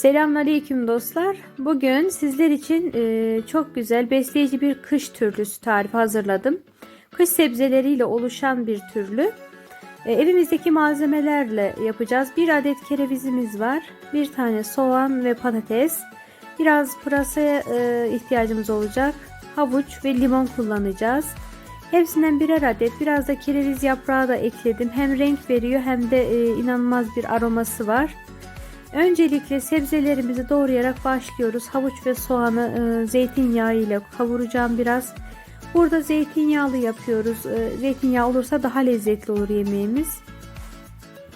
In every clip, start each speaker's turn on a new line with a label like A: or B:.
A: Selamünaleyküm dostlar. Bugün sizler için e, çok güzel besleyici bir kış türlüsü tarifi hazırladım. Kış sebzeleriyle oluşan bir türlü. E, evimizdeki malzemelerle yapacağız. Bir adet kerevizimiz var. Bir tane soğan ve patates. Biraz pırasaya e, ihtiyacımız olacak. Havuç ve limon kullanacağız. Hepsinden birer adet biraz da kereviz yaprağı da ekledim. Hem renk veriyor hem de inanılmaz bir aroması var. Öncelikle sebzelerimizi doğrayarak başlıyoruz. Havuç ve soğanı e, zeytinyağı ile kavuracağım biraz. Burada zeytinyağlı yapıyoruz. E, zeytinyağı olursa daha lezzetli olur yemeğimiz.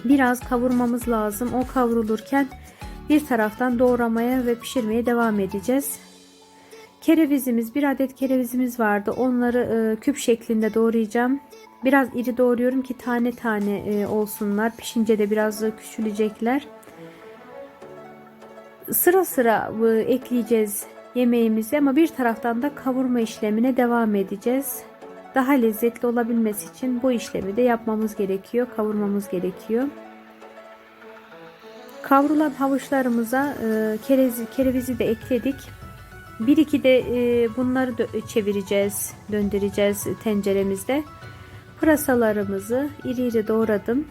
A: Biraz kavurmamız lazım. O kavrulurken bir taraftan doğramaya ve pişirmeye devam edeceğiz. Kerevizimiz, bir adet kerevizimiz vardı. Onları e, küp şeklinde doğrayacağım. Biraz iri doğruyorum ki tane tane e, olsunlar. Pişince de biraz küçülecekler sıra sıra e, ekleyeceğiz yemeğimizi ama bir taraftan da kavurma işlemine devam edeceğiz. Daha lezzetli olabilmesi için bu işlemi de yapmamız gerekiyor, kavurmamız gerekiyor. Kavrulan havuçlarımıza e, kerevizi, de ekledik. Bir iki de e, bunları çevireceğiz, döndüreceğiz tenceremizde. Pırasalarımızı iri iri doğradım.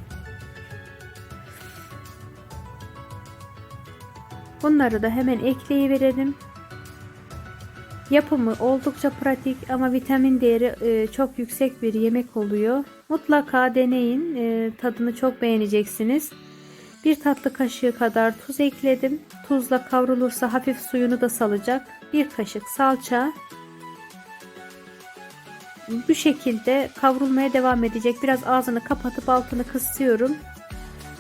A: Bunları da hemen ekleyiverelim. Yapımı oldukça pratik ama vitamin değeri e, çok yüksek bir yemek oluyor. Mutlaka deneyin. E, tadını çok beğeneceksiniz. Bir tatlı kaşığı kadar tuz ekledim. Tuzla kavrulursa hafif suyunu da salacak. Bir kaşık salça. Bu şekilde kavrulmaya devam edecek. Biraz ağzını kapatıp altını kısıyorum.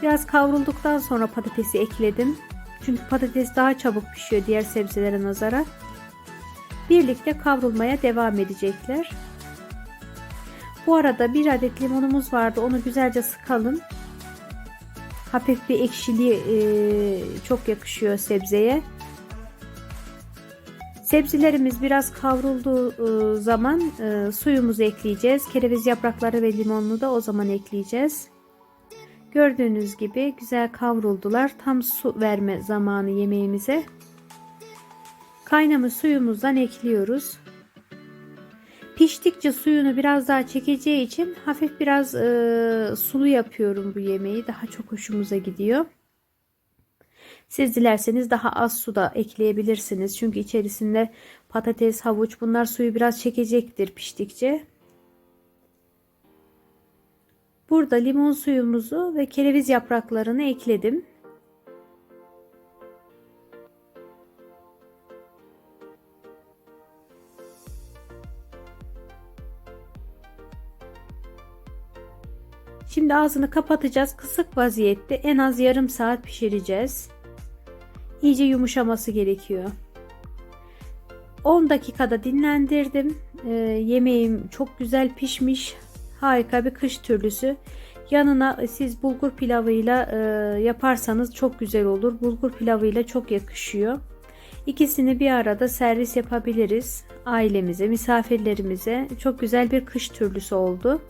A: Biraz kavrulduktan sonra patatesi ekledim. Çünkü patates daha çabuk pişiyor diğer sebzelere nazaran. Birlikte kavrulmaya devam edecekler. Bu arada bir adet limonumuz vardı. Onu güzelce sıkalım. Hafif bir ekşiliği e, çok yakışıyor sebzeye. Sebzelerimiz biraz kavrulduğu e, zaman e, suyumuzu ekleyeceğiz. Kereviz yaprakları ve limonunu da o zaman ekleyeceğiz. Gördüğünüz gibi güzel kavruldular. Tam su verme zamanı yemeğimize. Kaynamış suyumuzdan ekliyoruz. Piştikçe suyunu biraz daha çekeceği için hafif biraz e, sulu yapıyorum bu yemeği. Daha çok hoşumuza gidiyor. Siz dilerseniz daha az su da ekleyebilirsiniz. Çünkü içerisinde patates, havuç bunlar suyu biraz çekecektir piştikçe. Burada limon suyumuzu ve kereviz yapraklarını ekledim. Şimdi ağzını kapatacağız. Kısık vaziyette en az yarım saat pişireceğiz. İyice yumuşaması gerekiyor. 10 dakikada dinlendirdim. Ee, yemeğim çok güzel pişmiş harika bir kış türlüsü. Yanına siz bulgur pilavıyla e, yaparsanız çok güzel olur. Bulgur pilavıyla çok yakışıyor. İkisini bir arada servis yapabiliriz. Ailemize, misafirlerimize çok güzel bir kış türlüsü oldu.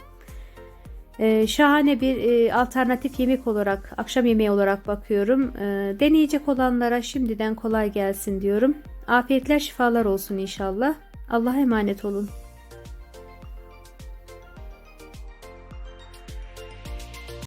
A: Ee, şahane bir e, alternatif yemek olarak, akşam yemeği olarak bakıyorum. Ee, deneyecek olanlara şimdiden kolay gelsin diyorum. Afiyetler şifalar olsun inşallah. Allah'a emanet olun.